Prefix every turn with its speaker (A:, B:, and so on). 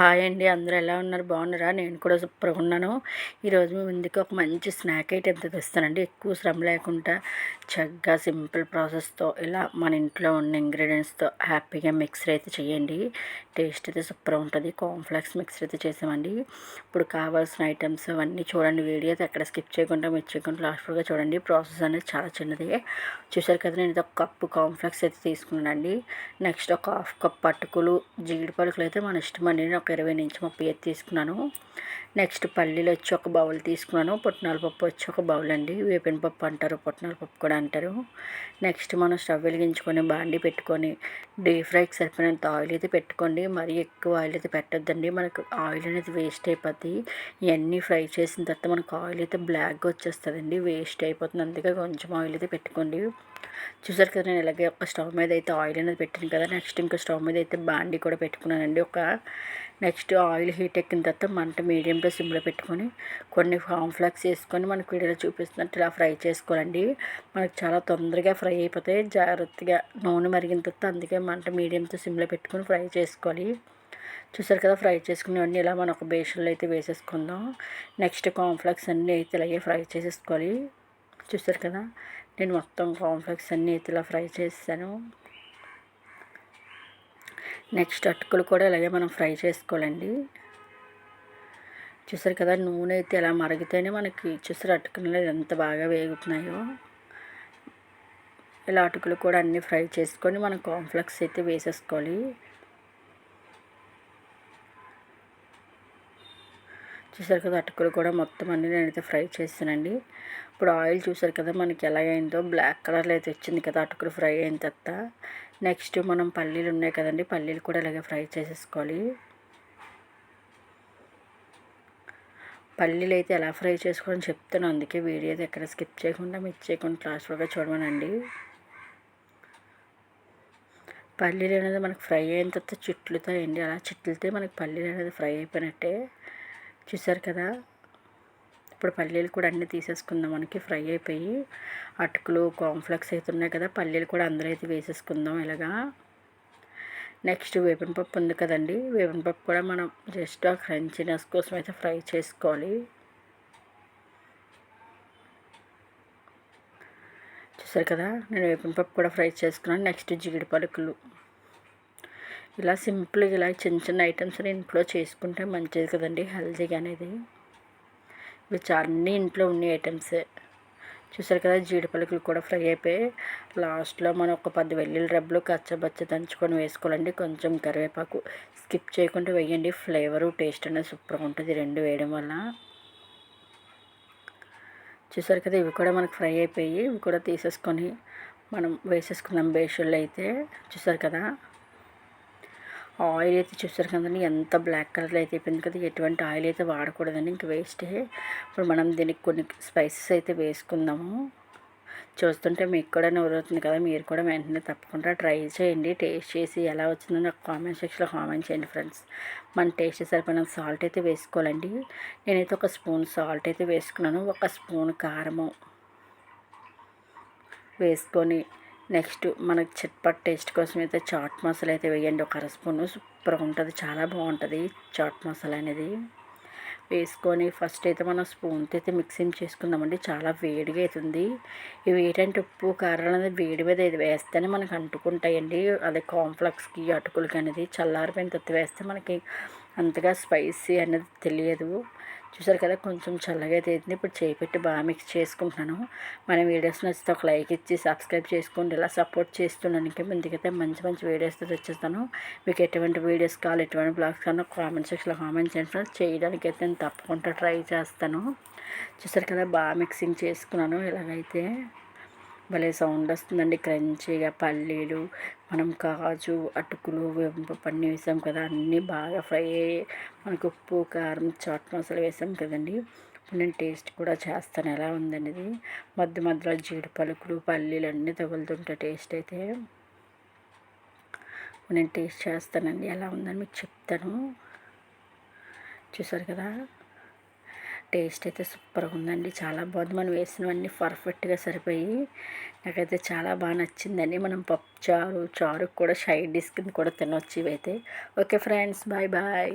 A: Hi అండి. అందరూ ఎలా ఉన్నారు? బాగున్నారా? నేను కూడా సూపర్గా ఉన్నాను. ఈరోజు మీ ముందుకు ఒక మంచి స్నాక్ ఐటెం తెస్తానండి. ఎక్కువ శ్రమ లేకుండా చక్కగా సింపుల్ ప్రాసెస్తో ఇలా మన ఇంట్లో ఉన్న ఇంగ్రీడియంట్స్తో హ్యాపీగా మిక్సర్ అయితే చేయండి. టేస్ట్ అయితే సూపర్ ఉంటుంది. కాంఫ్లెక్స్ మిక్సర్ అయితే చేసామండి. ఇప్పుడు కావాల్సిన ఐటమ్స్ అవన్నీ చూడండి. వీడియో అయితే ఎక్కడ స్కిప్ చేయకుండా మీరు చేయకుండా లాస్ట్గా చూడండి. ప్రాసెస్ అనేది చాలా చిన్నది. చూసారు కదా నేను ఒక కప్పు కాంఫ్లెక్స్ అయితే తీసుకున్నానండి. నెక్స్ట్ ఒక హాఫ్ కప్ పట్టుకులు జీడిపలుకులు అయితే మన ఇష్టం అండి ఒక ఇరవై నుంచి ముప్పై ఐదు తీసుకున్నాను. నెక్స్ట్ పల్లీలు వచ్చి ఒక బౌల్ తీసుకున్నాను. పుట్నాల పప్పు వచ్చి ఒక బౌల్ అండి. వేపిన పప్పు అంటారు పుట్నాల పప్పు కూడా అంటారు. నెక్స్ట్ మనం స్టవ్ వెలిగించుకొని బాండి పెట్టుకొని డీప్ ఫ్రైకి సరిపోయినంత ఆయిల్ అయితే పెట్టుకోండి. మరీ ఎక్కువ ఆయిల్ అయితే పెట్టొద్దండి. మనకు ఆయిల్ అనేది వేస్ట్ అయిపోద్ది. ఇవన్నీ ఫ్రై చేసిన తర్వాత మనకు ఆయిల్ అయితే బ్లాక్గా వచ్చేస్తుందండి. వేస్ట్ అయిపోతుంది. అందుకే కొంచెం ఆయిల్ అయితే పెట్టుకోండి. చూసారు కదా నేను ఇలాగే ఒక స్టవ్ మీద అయితే ఆయిల్ అనేది పెట్టాను కదా నెక్స్ట్ ఇంకా స్టవ్ మీద అయితే బాండి కూడా పెట్టుకున్నానండి. ఒక నెక్స్ట్ ఆయిల్ హీట్ ఎక్కిన తర్వాత మంట మీడియంలో సిమ్లో పెట్టుకొని కొన్ని కాన్ఫ్లెక్స్ వేసుకొని మనకు వీడియోలో చూపిస్తున్నట్టు ఇలా ఫ్రై చేసుకోవాలండి. మనకు చాలా తొందరగా ఫ్రై అయిపోతాయి జాగ్రత్తగా నూనె మరిగిన తర్వాత అందుకే మంట మీడియంతో సిమ్లో పెట్టుకొని ఫ్రై చేసుకోవాలి. చూసారు కదా ఫ్రై చేసుకునేవన్నీ ఇలా మనం ఒక బేషన్లో అయితే వేసేసుకుందాం. నెక్స్ట్ కాన్ఫ్లెక్స్ అన్నీ అయితే ఇలాగే ఫ్రై చేసేసుకోవాలి. చూసారు కదా నేను మొత్తం కాంప్లెక్స్ అన్నీ అయితే ఇలా ఫ్రై చేస్తాను. నెక్స్ట్ అటుకులు కూడా ఇలాగే మనం ఫ్రై చేసుకోవాలండి. చూసారు కదా నూనె అయితే ఇలా మరిగితేనే మనకి చూసారు అటుకులు ఎంత బాగా వేగుతున్నాయో. ఇలా అటుకులు కూడా అన్నీ ఫ్రై చేసుకొని మనం కాంప్లెక్స్ అయితే వేసేసుకోవాలి. చూసారు కదా అటుకులు కూడా మొత్తం అన్నీ నేనైతే ఫ్రై చేస్తానండి ఇప్పుడు ఆయిల్ చూసారు కదా మనకి ఎలాగైందో బ్లాక్ కలర్లో అయితే వచ్చింది కదా అటుకులు ఫ్రై అయిన తర్వాత. నెక్స్ట్ మనం పల్లీలు ఉన్నాయి కదండి పల్లీలు కూడా ఇలాగే ఫ్రై చేసేసుకోవాలి. పల్లీలు అయితే ఎలా ఫ్రై చేసుకోవాలని చెప్తాను అందుకే వీడియో అయితే ఎక్కడ స్కిప్ చేయకుండా మిక్స్ చేయకుండా క్లాస్గా చూడమనండి. పల్లీలు అనేది మనకు ఫ్రై అయిన తర్వాత చిట్లుతాయండి అలా చిట్లితే మనకి పల్లీలు అనేది ఫ్రై అయిపోయినట్టే. చూసారు కదా? ఇప్పుడు పల్లీలు కూడా అన్నీ తీసేసుకుందాం మనకి. ఫ్రై అయిపోయి అటుకులు కాంఫ్లెక్స్ అయితే ఉన్నాయి కదా? పల్లీలు కూడా అందరూ అయితే వేసేసుకుందాం ఇలాగా. నెక్స్ట్ వేపిన పప్పు ఉంది కదండి. వేపిన పప్పు కూడా మనం జస్ట్ ఆ క్రంచినెస్ కోసం అయితే ఫ్రై చేసుకోవాలి. చూసారు కదా? నేను వేపిన పప్పు కూడా ఫ్రై చేసుకున్నాను. నెక్స్ట్ జిగిడి పలుకులు ఇలా సింపుల్గా ఇలా చిన్న చిన్న ఐటమ్స్ ఇంట్లో చేసుకుంటే మంచిది కదండి హెల్తీగా అనేది. ఇవి అన్నీ ఇంట్లో ఉండే ఐటమ్సే. చూసారు కదా జీడిపలుకులు కూడా ఫ్రై అయిపోయి లాస్ట్లో మనం ఒక పది వెల్లుల్లి రబ్బలు కచ్చబచ్చ దంచుకొని వేసుకోవాలండి. కొంచెం కరివేపాకు స్కిప్ చేయకుండా వేయండి. ఫ్లేవరు టేస్ట్ అనేది సూపర్గా ఉంటుంది. రెండు వేయడం వల్ల. చూసారు కదా ఇవి కూడా మనకు ఫ్రై అయిపోయి ఇవి కూడా తీసేసుకొని మనం వేసేసుకున్నాం బేషన్లో అయితే చూసారు కదా ఆయిల్ అయితే చూస్తారు కదండి ఎంత బ్లాక్ కలర్లో అయితే అయిపోయింది కదా ఎటువంటి ఆయిల్ అయితే వాడకూడదండి ఇంక వేస్టే ఇప్పుడు మనం దీనికి కొన్ని స్పైసెస్ అయితే వేసుకుందాము. చూస్తుంటే మీకు కూడా నవ్వుతుంది కదా మీరు కూడా వెంటనే తప్పకుండా ట్రై చేయండి టేస్ట్ చేసి ఎలా వచ్చిందో నాకు కామెంట్ సెక్షన్లో కామెంట్ చేయండి ఫ్రెండ్స్ మన టేస్ట్ సరిపోయిన సాల్ట్ అయితే వేసుకోవాలండి. నేనైతే ఒక స్పూన్ సాల్ట్ అయితే వేసుకున్నాను ఒక స్పూన్ కారము వేసుకొని నెక్స్ట్ మనకి చట్పట్ టేస్ట్ కోసం అయితే చాట్ మసాలా అయితే వేయండి. ఒక అర స్పూను. సూపర్గా ఉంటుంది. చాలా బాగుంటుంది చాట్ మసాలా అనేది. వేసుకొని ఫస్ట్ అయితే మనం స్పూన్తో అయితే మిక్సింగ్ చేసుకుందామండి. చాలా వేడిగా అవుతుంది. ఇవి ఏంటంటే ఉప్పు కారం అనేది వేడి మీద ఇది వేస్తేనే మనకు అంటుకుంటాయండి. అదే కాంప్లెక్స్కి అటుకులకి అనేది చల్లారిపోయిన తత్తి వేస్తే మనకి అంతగా స్పైసీ అనేది తెలియదు. చూసారు కదా కొంచెం చల్లగా అయితే ఇప్పుడు చేపెట్టి బాగా మిక్స్ చేసుకుంటున్నాను. మన వీడియోస్ నచ్చితే ఒక లైక్ ఇచ్చి సబ్స్క్రైబ్ చేసుకోండి. ఇలా సపోర్ట్ చేస్తున్నాను ఇంకా ముందుకైతే మంచి మంచి వీడియోస్తో తెచ్చేస్తాను. మీకు ఎటువంటి వీడియోస్ కావాలి ఎటువంటి బ్లాగ్స్ కానీ కామెంట్ సెక్షన్లో కామెంట్ చేయండి చేయడానికి అయితే నేను తప్పకుండా ట్రై చేస్తాను. చూసారు కదా బాగా మిక్సింగ్ చేసుకున్నాను. ఇలాగైతే భలే సౌండ్ వస్తుందండి. క్రంచీగా పల్లీలు మనం కాజు అటుకులు పన్నీ వేసాం కదా అన్నీ బాగా ఫ్రై అయ్యి మనకు ఉప్పు కారం చాట్ మసాలా వేసాం కదండి. నేను టేస్ట్ కూడా చేస్తాను. ఎలా ఉందనేది మధ్య మధ్యలో జీడి పలుకులు పల్లీలు అన్నీ తగులుతుంటే టేస్ట్ అయితే. నేను టేస్ట్ చేస్తానండి. ఎలా ఉందని మీకు చెప్తాను. చూసారు కదా? టేస్ట్ అయితే సూపర్గా ఉందండి. చాలా బాగుంది. మనం వేసినవన్నీ పర్ఫెక్ట్గా సరిపోయి నాకైతే చాలా బాగా నచ్చిందండి. మనం పప్పు చారు చారు కూడా సైడ్ డిస్క్ కూడా తినొచ్చు ఇవైతే. Okay friends bye bye.